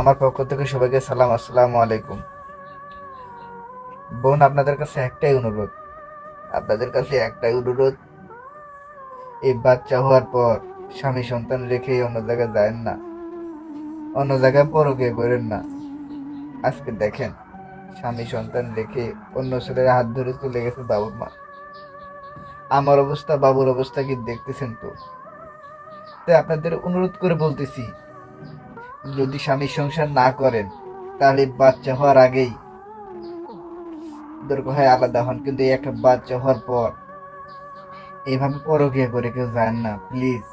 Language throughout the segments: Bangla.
আমার পক্ষ থেকে সবাইকে সালাম, আসসালামু আলাইকুম। বোন, আপনাদের কাছে একটাই অনুরোধ। আপনাদের কাছে একটাই অনুরোধ, এই বাচ্চা হওয়ার পর স্বামী সন্তান রেখে অন্য জায়গায় যায় না। অন্য জায়গায় পরকে করেন না। আজকে দেখেন, স্বামী সন্তান রেখে অন্য ছেলের হাত ধরে চলে গেছে বাবুর মা। আমার অবস্থা, বাবুর অবস্থা কি দেখতেছেন তো? তাই আপনাদের অনুরোধ করে বলতেছি যদি স্বামী সংসার না করেন, তাহলে বাচ্চা হওয়ার আগেই দরকার হয় আলাদা হন। কিন্তু একটা বাচ্চা হওয়ার পর এইভাবে পরকিয়া করে কেউ যান না প্লিজ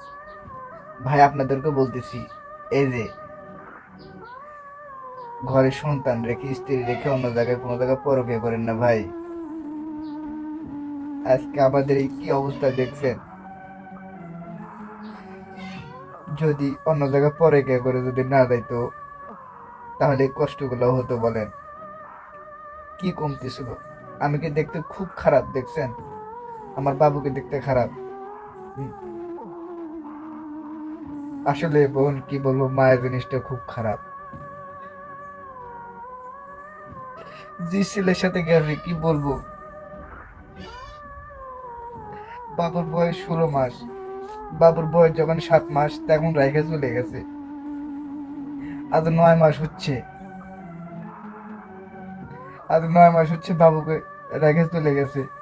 ভাই আপনাদেরকে বলতেছি, এই যে ঘরে সন্তান রেখে, স্ত্রী রেখে অন্য জায়গায়, কোনো জায়গায় পরকিয়া করেন না ভাই। আজকে আমাদের এই কি অবস্থা দেখছেন? যদি অন্য জায়গায় পরে কে করে যদি না যাইতো তাহলে কষ্টগুলো হতো বলেন। কি কমতেছিল আমি কি দেখতে খুব খারাপ, দেখছেন? আমার বাবুকে দেখতে খারাপ। আসলে বোন, কি বলব, মায়ের জিনিসটা খুব খারাপ। জি ছেলের সাথে গেছে কি বলব? বাবুর বয়স ষোলো মাস। বাবুর বয়স যখন সাত মাস, তখন রাইখে চলে গেছে। আজ নয় মাস হচ্ছে। আজ নয় মাস হচ্ছে বাবুকে রেখে চলে গেছে।